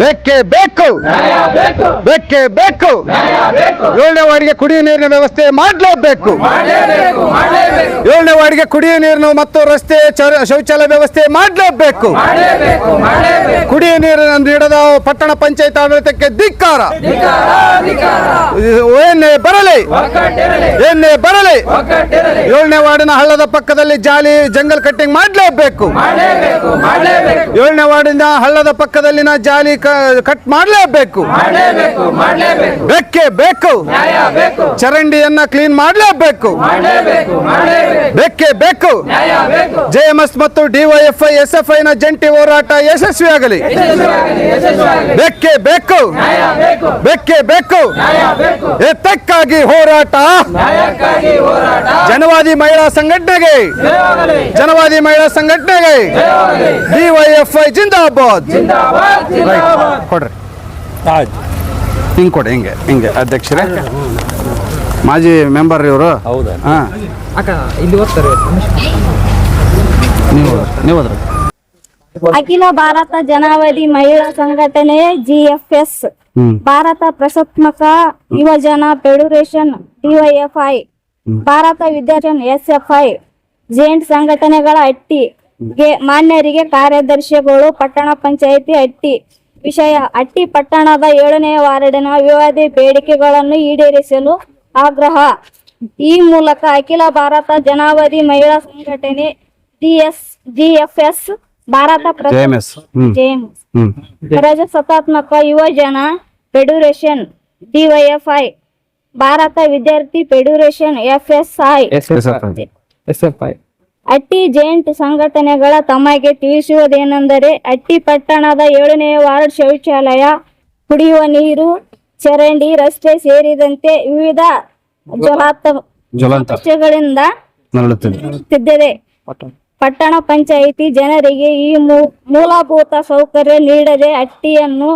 ಬೇಕೇ ಬೇಕು. ಬೇಕೇ ಬೇಕು. ಏಳನೇ ವಾರ್ಡ್ಗೆ ಕುಡಿಯುವ ನೀರಿನ ವ್ಯವಸ್ಥೆ ಮಾಡಲೇಬೇಕು. ಏಳನೇ ವಾರ್ಡ್ಗೆ ಕುಡಿಯುವ ನೀರಿನ ಮತ್ತು ರಸ್ತೆ ಶೌಚಾಲಯ ವ್ಯವಸ್ಥೆ ಮಾಡಲೇಬೇಕು. ಕುಡಿಯುವ ನೀರನ್ನು ನೀಡದ ಪಟ್ಟಣ ಪಂಚಾಯತ್ ಆಡಳಿತಕ್ಕೆ ಧಿಕ್ಕಾರ. ಏನೇ ಬರಲಿ ಏನೇ ಬರಲಿ ಏಳನೇ ವಾರ್ಡಿನ ಹಳ್ಳದ ಪಕ್ಕದಲ್ಲಿ ಜಾಲಿ ಜಂಗಲ್ ಕಟ್ಟಿಂಗ್ ಮಾಡಲೇಬೇಕು. ಏಳನೇ ವಾರ್ಡಿನ ಹಳ್ಳದ ಪಕ್ಕದಲ್ಲಿನ ಜಾಲಿ ಕಟ್ ಮಾಡಲೇಬೇಕು. ಬೇಕೇ. ಬೇಕು. ಚರಂಡಿಯನ್ನ ಕ್ಲೀನ್ ಮಾಡಲೇಬೇಕು. ಬೇಕೇ. ಬೇಕು. ಜೆಎಂಎಸ್ ಮತ್ತು ಡಿವೈಎಫ್ಐ ಎಸ್ಎಫ್ಐ ನ ಜಂಟಿ ಹೋರಾಟ ಯಶಸ್ವಿಯಾಗಲಿ. ಬೇಕೇ. ಬೇಕು. ಬೇಕೇ. ಬೇಕು. ಎತ್ತಕ್ಕಾಗಿ ಹೋರಾಟ. ಜನವಾದಿ ಮಹಿಳಾ ಸಂಘಟನೆಗೆ. ಜನವಾದಿ ಮಹಿಳಾ ಸಂಘಟನೆಗೆ. ಡಿವೈಎಫ್ಐ ಜಿಂದಾಬಾದ್. ಕೊಡ್ರಿ. ಹಿಂಗೆ ಕೊಡಿ ಹಿಂಗೆ ಹಿಂಗೆ ಅಧ್ಯಕ್ಷರೇ. ಮಾಜಿ ಮೆಂಬರ್ ಇವರು. ಹೌದಾ? ಹಾ. ಇಲ್ಲಿ ಓದ್ತಾರೆ ನೀವು ನೀವು ಅದ್ರ ಅಖಿಲ ಭಾರತ ಜನಾವಧಿ ಮಹಿಳಾ ಸಂಘಟನೆ ಜಿಎಫ್ಎಸ್ ಹ್ಮ್ ಭಾರತ ಪ್ರಶಾತ್ಮಕ ಯುವಜನ ಫೆಡರೇಷನ್ ಡಿವೈಎಫ್ಐ ಭಾರತ ವಿದ್ಯಾರ್ಥಿ ಎಸ್ಎಫ್ಐ ಜೇಂಟ್ ಸಂಘಟನೆಗಳ ಅಟ್ಟಿ ಮಾನ್ಯರಿಗೆ ಕಾರ್ಯದರ್ಶಿಗಳು ಪಟ್ಟಣ ಪಂಚಾಯಿತಿ ಅಟ್ಟಿ ವಿಷಯ ಅಟ್ಟಿ ಪಟ್ಟಣದ ಏಳನೇ ವಾರ್ಡಿನ ವಿವಾದಿ ಬೇಡಿಕೆಗಳನ್ನು ಈಡೇರಿಸಲು ಆಗ್ರಹ. ಈ ಮೂಲಕ ಅಖಿಲ ಭಾರತ ಜನಾವಧಿ ಮಹಿಳಾ ಸಂಘಟನೆ ಡಿಎಸ್ ಡಿಎಫ್ಎಸ್ ಭಾರತ ಜೇಮ್ಸ್ ಜೆಎಂಎಸ್ ಪ್ರಜಾಸತ್ತಾತ್ಮಕ ಯುವಜನ ಫೆಡರೇಷನ್ ಡಿವೈಎಫ್ಐ ಭಾರತ ವಿದ್ಯಾರ್ಥಿ federation FSI. S S F I. ಅಟ್ಟಿ ಜೇಂಟ್ ಸಂಘಟನೆಗಳ ತಮಗೆ ತಿಳಿಸುವುದೇನೆಂದರೆ ಅಟ್ಟಿ ಪಟ್ಟಣದ ಏಳನೇ ವಾರ್ಡ್ ಶೌಚಾಲಯ ಕುಡಿಯುವ ನೀರು ಚರಂಡಿ ರಸ್ತೆ ಸೇರಿದಂತೆ ವಿವಿಧ ಜಲಾತ ಸಮಸ್ಯೆಗಳಿಂದ ತಿದ್ದಿದೆ ಪಟ್ಟಣ ಪಂಚಾಯಿತಿ ಜನರಿಗೆ ಈ ಮೂಲಭೂತ ಸೌಕರ್ಯ ನೀಡದೆ ಅಟ್ಟಿಯನ್ನು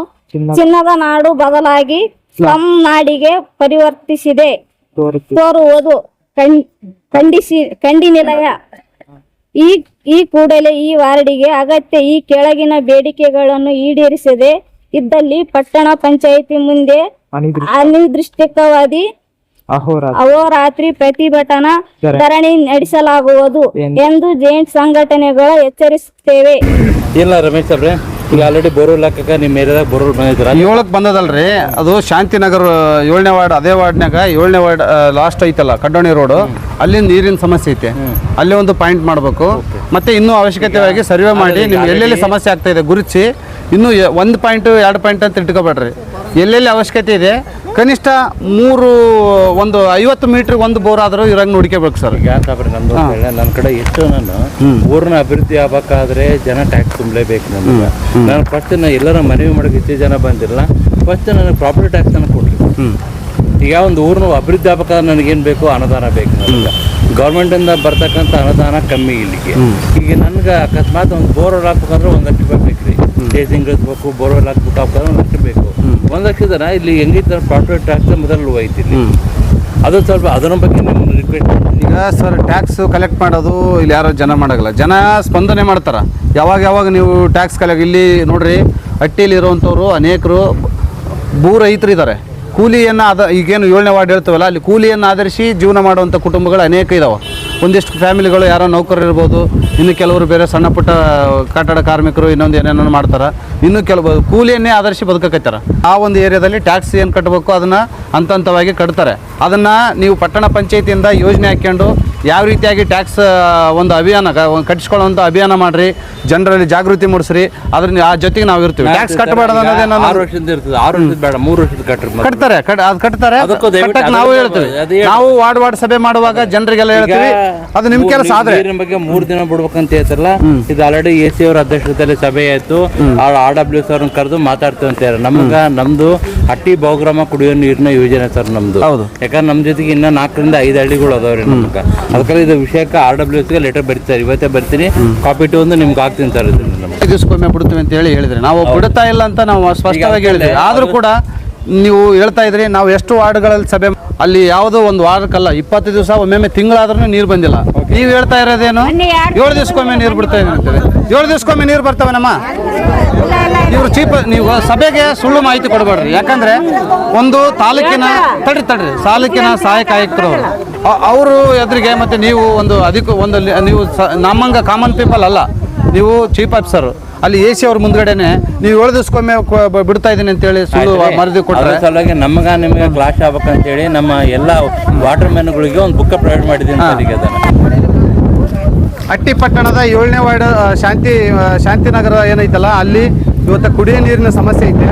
ಚಿನ್ನದ ನಾಡು ಬದಲಾಗಿ ಸ್ಲಂ ನಾಡಿಗೆ ಪರಿವರ್ತಿಸಿದೆ. ತೋರುವುದು ಖಂಡಿಸಿ ಖಂಡಿನಿಲಯ. ಈ ಈ ಕೂಡಲೇ ಈ ವಾರ್ಡಿಗೆ ಅಗತ್ಯ ಈ ಕೆಳಗಿನ ಬೇಡಿಕೆಗಳನ್ನು ಈಡೇರಿಸದೆ ಇದ್ದಲ್ಲಿ ಪಟ್ಟಣ ಪಂಚಾಯಿತಿ ಮುಂದೆ ಅನಿರ್ದಿಷ್ಟವಾದಿ ಅಹೋರಾತ್ರ. ಪ್ರತಿಭಟನಾ ಧರಣಿ ನಡೆಸಲಾಗುವುದು ಎಂದು ಜೈಂಟ್ ಸಂಘಟನೆಗಳು ಎಚ್ಚರಿಸುತ್ತೇವೆ. ಇಲ್ಲ ರಮೇಶ್ ಅವ್ರೆ ಈಗ ಆಲ್ರೆಡಿ ಬೋರ್ವೆಲ್ ಹಾಕಕ ನಿಮ್ಮ ಏರಿಯಾದಾಗ ಬೋರ್ವೆಲ್ ಬಂದಿದ್ರ ಏಳಕ್ಕೆ ಬಂದದಲ್ರಿ. ಅದು ಶಾಂತಿನಗರ ಏಳನೇ ವಾರ್ಡ್ ಅದೇ ವಾರ್ಡ್ನಾಗ ಏಳನೇ ವಾರ್ಡ್ ಲಾಸ್ಟ್ ಐತಲ್ಲ ಕಡ್ಡೋಣಿ ರೋಡ್ ಅಲ್ಲಿ ನೀರಿನ ಸಮಸ್ಯೆ ಐತೆ. ಅಲ್ಲಿ ಒಂದು ಪಾಯಿಂಟ್ ಮಾಡಬೇಕು. ಮತ್ತೆ ಇನ್ನೂ ಅವಶ್ಯಕತೆಯಾಗಿ ಸರ್ವೆ ಮಾಡಿ ನಿಮ್ಗೆ ಎಲ್ಲೆಲ್ಲಿ ಸಮಸ್ಯೆ ಆಗ್ತಾ ಇದೆ ಗುರುಚಿ ಇನ್ನೂ ಒಂದು ಪಾಯಿಂಟ್ ಎರಡು ಪಾಯಿಂಟ್ ಅಂತ ಇಟ್ಕೋಬೇಡ್ರಿ. ಎಲ್ಲೆಲ್ಲಿ ಅವಶ್ಯಕತೆ ಇದೆ ಕನಿಷ್ಠ ಮೂರು ಒಂದು ಐವತ್ತು ಮೀಟ್ರ್ ಒಂದು ಬೋರ್ ಆದರೂ ಇರಂಗ್ ನೋಡ್ಕೋಬೇಕು ಸರ್. ಯಾಕಂದ್ರೆ ನಮ್ದು ನನ್ನ ಕಡೆ ಎಷ್ಟು ನಾನು ಊರನ್ನ ಅಭಿವೃದ್ಧಿ ಆಗ್ಬೇಕಾದ್ರೆ ಜನ ಟ್ಯಾಕ್ಸ್ ತುಂಬಲೇಬೇಕು ನಮ್ಗೆ. ನಾನು ಫಸ್ಟ್ ನಾನು ಎಲ್ಲರ ಮನವಿ ಮಾಡಕ್ಕೆ ಹೆಚ್ಚು ಜನ ಬಂದಿಲ್ಲ. ಫಸ್ಟ್ ನನಗೆ ಪ್ರಾಪರ್ಟಿ ಟ್ಯಾಕ್ಸ್ ಅನ್ನು ಕೊಡ್ರಿ ಈಗ ಒಂದು ಊರ್ನ ಅಭಿವೃದ್ಧಿ ಆಗ್ಬೇಕಾದ್ರೆ ನನಗೇನು ಬೇಕು? ಅನುದಾನ ಬೇಕು ನನಗೆ ಗೌರ್ಮೆಂಟಿಂದ ಬರ್ತಕ್ಕಂಥ ಅನುದಾನ ಕಮ್ಮಿ ಇಲ್ಲಿಗೆ. ಈಗ ನನಗೆ ಅಕಸ್ಮಾತ್ ಒಂದು ಬೋರ್ವೆಲ್ ಹಾಕ್ಬೇಕಂದ್ರೆ ಒಂದು ಲಕ್ಷ ರೂಪಾಯಿ ಬೇಕು ರೀ ಟೇಸಿಂಗ್ ಬೇಕು ಬೋರ್ವೆಲ್ ಹಾಕ್ಬೇಕು ಹಾಕ್ಬೇಕಾದ್ರೆ ಒಂದು ಲಕ್ಷ ಬೇಕು. ಜನ ಇಲ್ಲಿ ಹೆಂಗಿತ್ತು ಪ್ರಾಪರ್ಟಿ ಟ್ಯಾಕ್ಸ್ ಮೊದಲು ಐತಿ ಅದು ಸ್ವಲ್ಪ ಅದರ ಬಗ್ಗೆ ನಿಮ್ಮ ರಿಕ್ವೆಸ್ಟ್ ಈಗ ಸರ್ ಟ್ಯಾಕ್ಸ್ ಕಲೆಕ್ಟ್ ಮಾಡೋದು ಇಲ್ಲಿ ಯಾರೋ ಜನ ಮಾಡೋಲ್ಲ ಜನ ಸ್ಪಂದನೆ ಮಾಡ್ತಾರೆ. ಯಾವಾಗ ಯಾವಾಗ ನೀವು ಟ್ಯಾಕ್ಸ್ ಕಲೆಕ್ಟ್ ಇಲ್ಲಿ ನೋಡ್ರಿ ಹಟ್ಟಿಯಲ್ಲಿ ಇರುವಂಥವ್ರು ಅನೇಕರು ಭೂ ರೈತರು ಇದ್ದಾರೆ ಕೂಲಿಯನ್ನು ಅದ ಈಗೇನು ಏಳನೇ ವಾರ್ಡ್ ಹೇಳ್ತೇವಲ್ಲ, ಅಲ್ಲಿ ಕೂಲಿಯನ್ನು ಆಧರಿಸಿ ಜೀವನ ಮಾಡುವಂಥ ಕುಟುಂಬಗಳು ಅನೇಕ ಇದಾವೆ. ಒಂದಿಷ್ಟು ಫ್ಯಾಮಿಲಿಗಳು ಯಾರೋ ನೌಕರರು ಇರ್ಬೋದು, ಇನ್ನು ಕೆಲವರು ಬೇರೆ ಸಣ್ಣ ಪುಟ್ಟ ಕಟ್ಟಡ ಕಾರ್ಮಿಕರು ಇನ್ನೊಂದು ಏನೇನೋ ಮಾಡ್ತಾರೆ. ಇನ್ನು ಕೆಲವು ಕೂಲಿಯನ್ನೇ ಆಧರಿಸಿ ಬದುಕಕತ್ತಾರ ಆ ಒಂದು ಏರಿಯಾದಲ್ಲಿ ಟ್ಯಾಕ್ಸ್ ಏನು ಕಟ್ಟಬೇಕು ಅದನ್ನು ಹಂತ ಹಂತವಾಗಿ ಕಟ್ತಾರೆ. ಅದನ್ನು ನೀವು ಪಟ್ಟಣ ಪಂಚಾಯತಿಯಿಂದ ಯೋಜನೆ ಹಾಕ್ಕೊಂಡು ಯಾವ ರೀತಿಯಾಗಿ ಟ್ಯಾಕ್ಸ್ ಒಂದು ಅಭಿಯಾನ ಒಂದು ಕಟ್ಟಿಸ್ಕೊಳ್ಳುವಂಥ ಅಭಿಯಾನ ಮಾಡ್ರಿ ಜನರಲ್ಲಿ ಜಾಗೃತಿ ಮೂಡಿಸ್ರಿ ಅದ್ರ ಆ ಜೊತೆಗೆ ನಾವು ಇರ್ತೀವಿ. ಟ್ಯಾಕ್ಸ್ ಕಟ್ಟಬಾರ್ದು ಅನ್ನೋದೇನೋ ಆರು ವರ್ಷದಿಂದ ಇರ್ತದೆ. ಆರು ವರ್ಷದ ಬೇಡ ಮೂರು ವರ್ಷದ ಮೊದ್ಲು. ಕಟ್ತಾರೆ ಕಟ್ ಅದು ಕಟ್ತಾರೆ ಕಟ್ಟಕ್ಕೆ ನಾವು ಹೇಳ್ತೀವಿ. ನಾವು ವಾರ್ಡ್ ವಾರ್ಡ್ ಸಭೆ ಮಾಡುವಾಗ ಜನರಿಗೆಲ್ಲ ಹೇಳ್ತೀವಿ ಅದು ನಿಮ್ಮ ಕೆಲಸ ಮೂರ್- ಆದ್ರೆ. ಬಗ್ಗೆ ಮೂರ್ ದಿನ ಬಿಡ್ಬೇಕಂತ ಹೇಳ್ತಾರಲ್ಲ ಇದು ಆಲ್ರೆಡಿ ಎ ಸಿ ಅವರ ಅಧ್ಯಕ್ಷತೆಯಲ್ಲಿ ಸಭೆ ಆಯ್ತು. ಆರ್ ಡಬ್ಲ್ಯೂ ಸಿ ಅವ್ರನ್ನ ಕರೆದು ಮಾತಾಡ್ತೀವಿ ಅಂತ ಹೇಳಿ ನಮ್ಗ ನಮ್ದು ಹಟ್ಟಿ ಬಹುಗ್ರಾಮ ಕುಡಿಯೋ ನೀರಿನ ಯೋಜನೆ ಸರ್ ನಮ್ದು. ಹೌದು. ಯಾಕಂದ್ರೆ ನಮ್ ಜೊತೆಗೆ ಇನ್ನ ನಾಲ್ಕರಿಂದ ಐದು ಹಳ್ಳಿಗಳು ಅದಾವ್ರಿ ನಮ್ಗೆ. ಅದಕ್ಕೆ ಇದು ವಿಷಯಕ್ಕೆ ಆರ್ ಡಬ್ಲ್ಯೂ ಎಸ್ಗೆ ಲೆಟರ್ ಬರೀತಾರೆ ಇವತ್ತೇ ಬರ್ತೀನಿ. ಕಾಪಿ ಟು ಒಂದು ನಿಮ್ಗೆ ಹಾಕ್ತೀನಿ ಸರ್ ದಿವಸಕ್ಕೊಮ್ಮೆ ಬಿಡ್ತೀವಿ ಅಂತ ಹೇಳಿ ಹೇಳಿದ್ರೆ. ನಾವು ಬಿಡುತ್ತಾ ಇಲ್ಲ ಅಂತ ನಾವು ಸ್ಪಷ್ಟವಾಗಿ ಹೇಳಿದ್ವಿ ಆದರೂ ಕೂಡ ನೀವು ಹೇಳ್ತಾ ಇದ್ರಿ ನಾವು ಎಷ್ಟು ವಾರ್ಡ್ಗಳಲ್ಲಿ ಸಭೆ ಅಲ್ಲಿ ಯಾವುದೋ ಒಂದು ವಾರಕ್ಕಲ್ಲ ಇಪ್ಪತ್ತು ದಿವಸ ಒಮ್ಮೊಮ್ಮೆ ತಿಂಗಳಾದ್ರೂ ನೀರು ಬಂದಿಲ್ಲ. ನೀವು ಹೇಳ್ತಾ ಇರೋದೇನು? ಏಳು ದಿವಸಕ್ಕೊಮ್ಮೆ ನೀರು ಬಿಡ್ತಾ ಇದ್ದೀವಿ ಏಳು ದಿವಸಕ್ಕೊಮ್ಮೆ ನೀರು ಬರ್ತವೆ ನಮ್ಮ? ಇವ್ರು ಚೀಪ್ ನೀವು ಸಭೆಗೆ ಸುಳ್ಳು ಮಾಹಿತಿ ಕೊಡಬೇಡ್ರಿ. ಯಾಕಂದ್ರೆ ಒಂದು ತಾಲೂಕಿನ ತಡ್ರಿ ತಡ್ರಿ. ತಾಲೂಕಿನ ಸಹಾಯಕ ಆಯುಕ್ತರು ಅವರು. ಎದುರಿಗೆ ಮತ್ತೆ ನೀವು ಒಂದು ಅದಕ್ಕೂ ಒಂದು ನೀವು ನಮ್ಮಂಗ ಕಾಮನ್ ಪೀಪಲ್ ಅಲ್ಲ. ನೀವು ಚೀಫ್ ಆಫೀಸರ್ ಅಲ್ಲಿ ಎ ಸಿ ಅವ್ರ ಮುಂದ್ಗಡೆನೆ ನೀವು ಏಳು ದಿವಸಕ್ಕೊಮ್ಮೆ ಬಿಡ್ತಾ ಇದ್ದೀನಿ ಅಂತೇಳಿ ಸುಳ್ಳು ಮರದಿ ಕೊಟ್ಟರೆ ಸಲುವಾಗಿ ನಮಗ ನಿಮಗೆ ಕ್ಲಾಶ್ ಆಗ್ಬೇಕಂತೇಳಿ ನಮ್ಮ ಎಲ್ಲ ವಾಟರ್ ಮ್ಯಾನ್ಗಳಿಗೆ ಒಂದು ಬುಕ್ ಪ್ರೊವೈಡ್ ಮಾಡಿದ್ದೀನಿ ಅಟ್ಟಿಪಟ್ಟಣದ ಸರಿಗೆ ಅದನ್ನ ಅಟ್ಟಿ ಪಟ್ಟಣದ ಏಳನೇ ವಾರ್ಡ್ ಶಾಂತಿ ಶಾಂತಿನಗರ ಏನೈತಲ್ಲ ಅಲ್ಲಿ ಇವತ್ತು ಕುಡಿಯ ನೀರಿನ ಸಮಸ್ಯೆ ಐತೆ.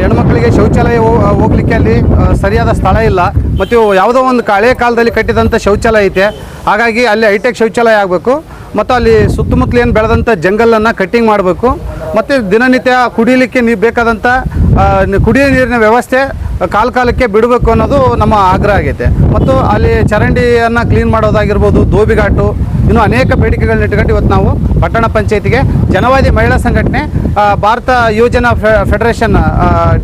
ಹೆಣ್ಮಕ್ಳಿಗೆ ಶೌಚಾಲಯ ಹೋಗ್ಲಿಕ್ಕೆ ಅಲ್ಲಿ ಸರಿಯಾದ ಸ್ಥಳ ಇಲ್ಲ. ಮತ್ತು ಯಾವುದೋ ಒಂದು ಹಳೆ ಕಾಲದಲ್ಲಿ ಕಟ್ಟಿದಂಥ ಶೌಚಾಲಯ ಐತೆ. ಹಾಗಾಗಿ ಅಲ್ಲಿ ಹೈಟೆಕ್ ಶೌಚಾಲಯ ಆಗಬೇಕು. ಮತ್ತು ಅಲ್ಲಿ ಸುತ್ತಮುತ್ತಲು ಏನು ಬೆಳೆದಂಥ ಜಂಗಲನ್ನು ಕಟ್ಟಿಂಗ್ ಮಾಡಬೇಕು. ಮತ್ತು ದಿನನಿತ್ಯ ಕುಡಿಯಲಿಕ್ಕೆ ನೀರು ಬೇಕಾದಂಥ ಕುಡಿಯೋ ನೀರಿನ ವ್ಯವಸ್ಥೆ ಕಾಲ ಕಾಲಕ್ಕೆ ಬಿಡಬೇಕು ಅನ್ನೋದು ನಮ್ಮ ಆಗ್ರಹ ಆಗೈತೆ. ಮತ್ತು ಅಲ್ಲಿ ಚರಂಡಿಯನ್ನು ಕ್ಲೀನ್ ಮಾಡೋದಾಗಿರ್ಬೋದು ದೋಬಿಘಾಟು ಇನ್ನೂ ಅನೇಕ ಬೇಡಿಕೆಗಳನ್ನ ಇಟ್ಕೊಂಡು ಇವತ್ತು ನಾವು ಪಟ್ಟಣ ಪಂಚಾಯತಿಗೆ ಜನವಾದಿ ಮಹಿಳಾ ಸಂಘಟನೆ Bharat ಯುವಜನಾ federation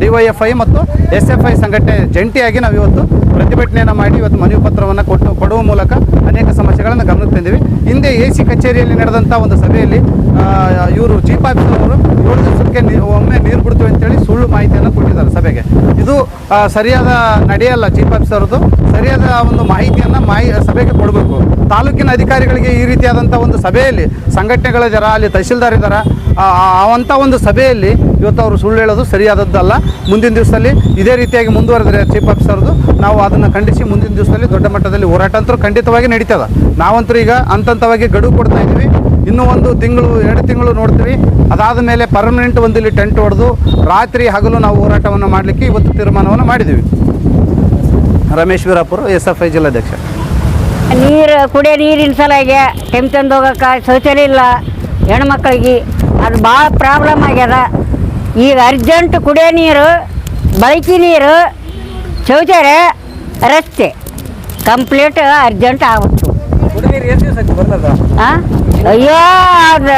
D Y F I ಮತ್ತು ಎಸ್ ಎಫ್ ಐ ಸಂಘಟನೆ ಜಂಟಿಯಾಗಿ ನಾವು ಇವತ್ತು ಪ್ರತಿಭಟನೆಯನ್ನು ಮಾಡಿ ಇವತ್ತು ಮನವಿ ಪತ್ರವನ್ನು ಕೊಟ್ಟು, ಕೊಡುವ ಮೂಲಕ ಅನೇಕ ಸಮಸ್ಯೆಗಳನ್ನು ಗಮನಕ್ಕೆ ತಂದಿವಿ. ಹಿಂದೆ ಎ ಸಿ ಕಚೇರಿಯಲ್ಲಿ ನಡೆದಂಥ ಒಂದು ಸಭೆಯಲ್ಲಿ ಇವರು ಚೀಫ್ ಆಫೀಸರ್ ಅವರು ಏಳು ದಿವಸಕ್ಕೆ ಒಮ್ಮೆ ನೀರು ಬಿಡ್ತೀವಿ ಅಂತೇಳಿ ಸುಳ್ಳು ಮಾಹಿತಿಯನ್ನು ಕೊಟ್ಟಿದ್ದಾರೆ ಸಭೆಗೆ. ಇದು ಸರಿಯಾದ ನಡೆಯಲ್ಲ ಚೀಫ್ ಆಫೀಸರ್ದು? ಸರಿಯಾದ ಒಂದು ಮಾಹಿತಿಯನ್ನು ಮಾಹಿ, ಸಭೆಗೆ ಕೊಡಬೇಕು. ತಾಲೂಕಿನ ಅಧಿಕಾರಿಗಳಿಗೆ ಈ ರೀತಿಯಾದಂಥ ಒಂದು ಸಭೆಯಲ್ಲಿ ಸಂಘಟನೆಗಳಿದಾರ ಅಲ್ಲಿ ತಹಶೀಲ್ದಾರ್ ಇದ್ದಾರ ಅವಂಥ ಒಂದು ಸಭೆಯಲ್ಲಿ ಇವತ್ತು ಅವರು ಸುಳ್ಳು ಹೇಳೋದು ಸರಿಯಾದದ್ದಲ್ಲ. ಮುಂದಿನ ದಿವಸದಲ್ಲಿ ಇದೇ ರೀತಿಯಾಗಿ ಮುಂದುವರೆದರೆ ಚೀಫ್ ಆಫೀಸರ್ದು, ನಾವು ಅದನ್ನು ಖಂಡಿಸಿ ಮುಂದಿನ ದಿವಸದಲ್ಲಿ ದೊಡ್ಡ ಮಟ್ಟದಲ್ಲಿ ಹೋರಾಟ ಅಂತೂ ಖಂಡಿತವಾಗಿ ನಡೀತದ. ನಾವಂತೂ ಈಗ ಹಂತವಾಗಿ ಗಡುವು ಕೊಡ್ತಾ ಇದ್ದೀವಿ. ಇನ್ನೂ ಒಂದು ತಿಂಗಳು ಎರಡು ತಿಂಗಳು ನೋಡ್ತೀವಿ. ಅದಾದ ಮೇಲೆ ಪರ್ಮನೆಂಟ್ ಒಂದು ಇಲ್ಲಿ ಟೆಂಟ್ ಹೊಡೆದು ರಾತ್ರಿ ಹಗಲು ನಾವು ಹೋರಾಟವನ್ನು ಮಾಡಲಿಕ್ಕೆ ಇವತ್ತು ತೀರ್ಮಾನವನ್ನು ಮಾಡಿದ್ದೀವಿ. ರಮೇಶ್ವರಪುರ ಎಸ್ ಎಫ್ ಐ ಜಿಲ್ಲಾಧ್ಯಕ್ಷ. ನೀರು ಕುಡಿಯೋ ನೀರಿನ ಸಲಾಗೆ ಟೆಮ್ ತಂದು ಹೋಗೋಕೆ ಶೌಚಾಲಯ ಇಲ್ಲ ಹೆಣ್ಮಕ್ಳಿಗೆ. ಅದು ಭಾಳ ಪ್ರಾಬ್ಲಮ್ ಆಗ್ಯದ. ಈಗ ಅರ್ಜೆಂಟ್ ಕುಡಿಯೋ ನೀರು ಬಳಕೆ ನೀರು ಶೌಚಾಲಯ ರಸ್ತೆ. ಕಂಪ್ಲೀಟ್ ಅರ್ಜೆಂಟ್ ಆಗುತ್ತೆ ಆ? ಅಯ್ಯೋ ಅದ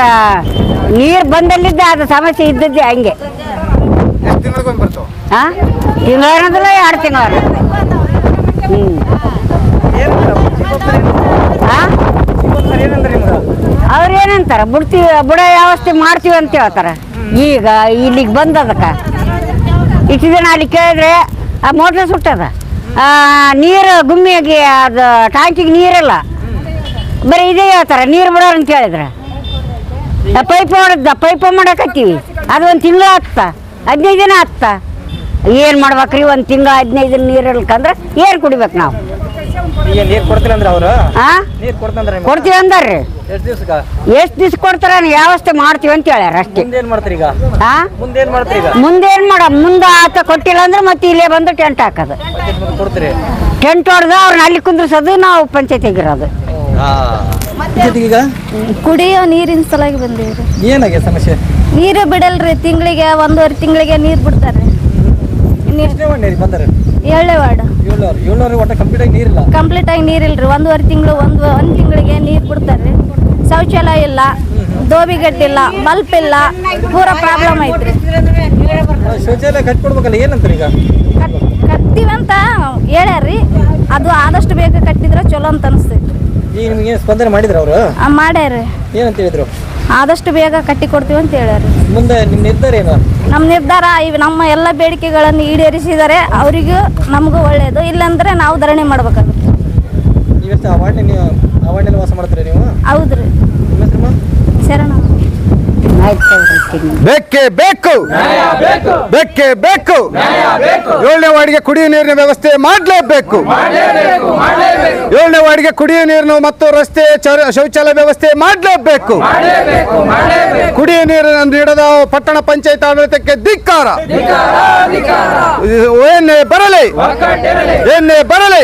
ನೀರು ಬಂದಲ್ಲಿದ್ದ ಅದು ಸಮಸ್ಯೆ ಇದ್ದದ್ದೇ ಹಂಗೆ. ಹಾಂ ತಿಂಗಳಾನದಲ್ಲ ಎರಡು ತಿಂಗಳ. ಹ್ಞೂ ಹಾಂ ಅವ್ರು ಏನಂತಾರ? ಬಿಡ್ತೀವಿ ಬುಡ ವ್ಯವಸ್ಥೆ ಮಾಡ್ತೀವಿ ಅಂತ ಹೇಳ್ತಾರ. ಈಗ ಇಲ್ಲಿಗೆ ಬಂದದಕ್ಕೆ. ಇಷ್ಟು ದಿನ ಅಲ್ಲಿ ಕೇಳಿದ್ರೆ ಆ ಮೋಟ್ರ್ ಸುಟ್ಟದ. ನೀರು ಗುಮ್ಮಿಯಾಗಿ ಅದು ಟ್ಯಾಂಕಿಗೆ ನೀರಿಲ್ಲ ಬರೀ ಇದೇ ಹೇಳ್ತಾರೆ ನೀರು ಬಿಡೋರು ಅಂತ ಹೇಳಿದ್ರೆ. ಪೈಪ್ ಹೊಡೆದ ಪೈಪ್ ಮಾಡಕತ್ತೀವಿ. ಅದು ಒಂದು ತಿಂಗಳು ಆಗ್ತಾ ಹದಿನೈದು ದಿನ ಆಗ್ತಾ. ಏನು ಮಾಡ್ಬೇಕ್ರಿ ಒಂದು ತಿಂಗಳು ಹದಿನೈದು ದಿನ ನೀರು ಇರ್ಲಿಕ್ಕಂದ್ರೆ ಏನು ಕುಡಿಬೇಕು ನಾವು? ಕೊಡ್ತೀವಿ ಅಂದಾರ್ರಿ. ಎಷ್ಟ್ ದಿವ್ಸ ಕೊಡ್ತಾರ ವ್ಯವಸ್ಥೆ ಮಾಡ್ತೀವಿ ಅಂತ ಹೇಳ್ಯಾರ ಅಷ್ಟೇ. ಮುಂದೇನ್ ಮಾಡ ಮುಂದೆ ಆತ ಕೊಟ್ಟಿಲ್ಲ ಅಂದ್ರೆ ಮತ್ತೆ ಇಲ್ಲೇ ಬಂದು ಟೆಂಟ್ ಹಾಕೋದು. ಟೆಂಟ್ ಹೊಡೆದು ಅವ್ರನ್ನ ಅಲ್ಲಿ ಕುಂದ್ರಿಸೋದು ನಾವು ಪಂಚಾಯತಿಗಿರೋದು ಈಗ ಕುಡಿಯೋ ನೀರಿನ ಸಲುವಾಗಿ ಬಂದೀವಿ ಏನಾಗಿದೆ ಸಮಸ್ಯೆ? ನೀರು ಬಿಡಲ್ರಿ ತಿಂಗಳಿಗೆ ಒಂದೂವರೆ ತಿಂಗಳಿಗೆ ನೀರು ಬಿಡ್ತಾರೆ. ಏಳನೇ ವಾರ್ಡ್ ಕಂಪ್ಲೀಟ್ ಆಗಿ ನೀರಿಲ್ರಿ ಒಂದೂವರೆ ತಿಂಗಳು ಒಂದು ಒಂದು ತಿಂಗಳಿಗೆ ನೀರು ಬಿಡ್ತಾರೆ. ಶೌಚಾಲಯ ಇಲ್ಲ ದೋಬಿಗಟ್ಟಿಲ್ಲ ಬಲ್ಪ್ ಇಲ್ಲ ಪೂರಾ ಪ್ರಾಬ್ಲಮ್ ಐತ್ರಿ. ಶೌಚಾಲಯ ಕಟ್ಕೊಡ್ಬೇಕಲ್ಲ ಏನಂತಾರೆ ಈಗ? ಕಟ್ ಕಟ್ತೀವಂತ ಹೇಳ್ಯಾರ್ರಿ ಅದು ಆದಷ್ಟು ಬೇಗ ಕಟ್ಟಿದ್ರೆ ಚಲೋ ಅಂತ ಅನಿಸ್ತೈತಿ ಈಗ ನಿಮ್ಗೆ ಸ್ಪಂದನೆ ಮಾಡಿದ್ರು ಅವರು? ಮಾಡ್ಯಾರ ಏನಂತ ಹೇಳಿದ್ರು? ಆದಷ್ಟು ಬೇಗ ಕಟ್ಟಿ ಕೊಡ್ತೀವಿ ಅಂತ ಹೇಳ್ಯಾರ ಮುಂದೆ ನಿಮ್ಮ ನಿರ್ಧಾರ ಏನು? ನಮ್ಮ ನಿರ್ಧಾರ ಇವ್ ನಮ್ಮ ಎಲ್ಲ ಬೇಡಿಕೆಗಳನ್ನು ಈಡೇರಿಸಿದರೆ ಅವರಿಗೂ ನಮಗೂ ಒಳ್ಳೆಯದು ಇಲ್ಲಾಂದ್ರೆ ನಾವು ಧರಣಿ ಮಾಡ್ಬೇಕಾಗುತ್ತೆ. ಆ ವಾರ್ಡ್ನ ನೀವು ಆ ವಾರ್ಡ್ನಲ್ಲಿ ವಾಸ ಮಾಡ್ತೀರಾ ನೀವು? ಹೌದ್ರಿ ನಿಮ್ಮ ಹೆಸರಮ್ಮ ಶರಣ ಬೇಕೇ ಬೇಕು. ಬೇಕೇ ಬೇಕು. ಏಳನೇ ವಾರ್ಡ್ಗೆ ಕುಡಿಯುವ ನೀರಿನ ವ್ಯವಸ್ಥೆ ಮಾಡಲೇಬೇಕು. ಏಳನೇ ವಾರ್ಡ್ಗೆ ಕುಡಿಯುವ ನೀರಿನ ಮತ್ತು ರಸ್ತೆ ಶೌಚಾಲಯ ವ್ಯವಸ್ಥೆ ಮಾಡಲೇಬೇಕು. ಕುಡಿಯುವ ನೀರನ್ನು ನೀಡದ ಪಟ್ಟಣ ಪಂಚಾಯತ್ ಆಡಳಿತಕ್ಕೆ ಧಿಕ್ಕಾರ. ಏನೇ ಬರಲಿ. ಏನೇ ಬರಲಿ.